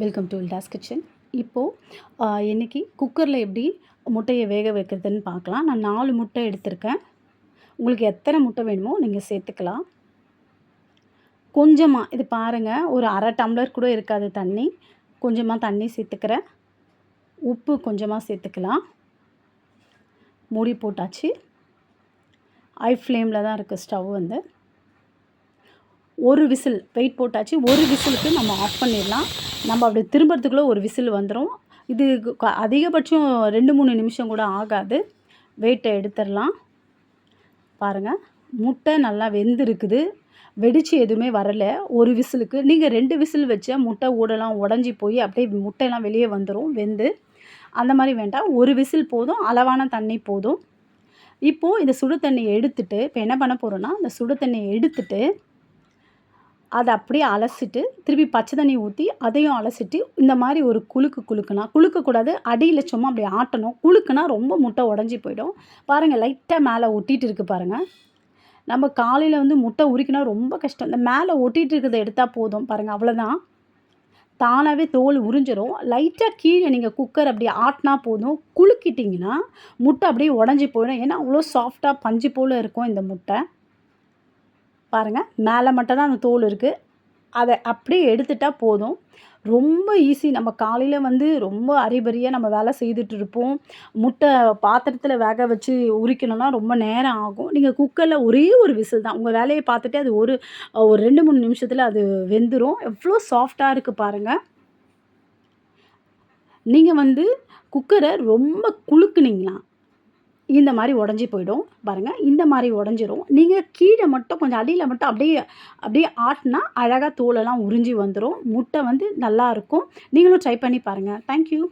Welcome to உல்டாஸ் kitchen இப்போது இன்றைக்கி குக்கரில் எப்படி முட்டையை வேக வைக்கிறதுன்னு பார்க்கலாம். நான் நாலு முட்டை எடுத்திருக்கேன். உங்களுக்கு எத்தனை முட்டை வேணுமோ நீங்கள் சேர்த்துக்கலாம். கொஞ்சமாக இது பாருங்கள் ஒரு அரை டம்ளர் கூட இருக்காது தண்ணி. கொஞ்சமாக தண்ணி சேர்த்துக்கிறேன். உப்பு கொஞ்சமாக சேர்த்துக்கலாம். மூடி போட்டாச்சு. ஐ ஃப்ளேமில் தான் இருக்குது ஸ்டவ் வந்து. ஒரு விசில் வெயிட் போட்டாச்சு ஒரு விசிலுக்கு நம்ம ஆஃப் பண்ணிடலாம். நம்ம அப்படி திரும்புறதுக்குள்ளே ஒரு விசில் வந்துடும் இது க- அதிகபட்சம் ரெண்டு மூணு நிமிஷம் கூட ஆகாது. வெயிட்டை எடுத்துடலாம். பாருங்கள் முட்டை நல்லா வெந்திருக்குது. வெடிச்சு எதுவுமே வரலை. ஒரு விசிலுக்கு நீங்கள் ரெண்டு விசில் வச்ச முட்டை ஊடெல்லாம் உடஞ்சி போய் அப்படியே முட்டையெல்லாம் வெளியே வந்துடும் வெந்து. அந்த மாதிரி வேண்டாம் ஒரு விசில் போதும் அளவான தண்ணி போதும். இப்போது இந்த சுடு தண்ணியை எடுத்துட்டு இப்போ என்ன பண்ண போகிறோன்னா இந்த சுடு தண்ணியை எடுத்துட்டு அதை அப்படியே அலசிட்டு திருப்பி பச்சை தண்ணி ஊற்றி அதையும் அலசிட்டு இந்த மாதிரி ஒரு குலுக்கு குலுக்குனா குலுக்கக்கூடாது அடியில் சும்மா அப்படி ஆட்டணும். குலுக்குனா ரொம்ப முட்டை உடஞ்சி போயிடும். பாருங்கள் லைட்டாக மேலே ஒட்டிகிட்டு இருக்குது பாருங்கள் நம்ம காலையில் வந்து முட்டை உரிக்கினா ரொம்ப கஷ்டம். இந்த மேலே ஒட்டிகிட்டு இருக்கிறத எடுத்தால் போதும் பாருங்கள் அவ்வளோதான் தானாகவே தோல் உறிஞ்சிரும். லைட்டாக கீழே நீங்கள் குக்கர் அப்படி ஆட்டினா போதும். குலுக்கிட்டிங்கன்னா முட்டை அப்படியே உடஞ்சி போயிடும். ஏன்னா அவ்வளோ சாஃப்டாக பஞ்சு போல் இருக்கும் இந்த முட்டை. பாருங்கள் மேலே மட்டும் தான் அந்த தோல் இருக்குது அதை அப்படியே எடுத்துட்டால் போதும். ரொம்ப ஈஸி நம்ம காலையில் வந்து ரொம்ப அரிபரியாக நம்ம வேலை செய்துட்டு இருப்போம். முட்டை பாத்திரத்தில் வேக வச்சு உரிக்கணும்னா ரொம்ப நேரம் ஆகும். நீங்கள் குக்கரில் ஒரே ஒரு விசில் தான். உங்கள் வேலையை பார்த்துட்டு அது ஒரு ஒரு ரெண்டு மூணு நிமிஷத்தில் அது வெந்துடும் எவ்வளோ சாஃப்டாக இருக்குது பாருங்கள் நீங்கள் வந்து குக்கரை ரொம்ப குலுக்குனீங்களா இந்த மாதிரி உடஞ்சி போயிடும். பாருங்கள் இந்த மாதிரி உடஞ்சிரும். நீங்கள் கீழே மட்டும் கொஞ்சம் அடியில் மட்டும் அப்படியே அப்படியே ஆட்டினா அழகாக தோலெல்லாம் உறிஞ்சி வந்துடும் முட்டை வந்து நல்லா இருக்கும். நீங்களும் ட்ரை பண்ணி பாருங்கள் தேங்க்யூ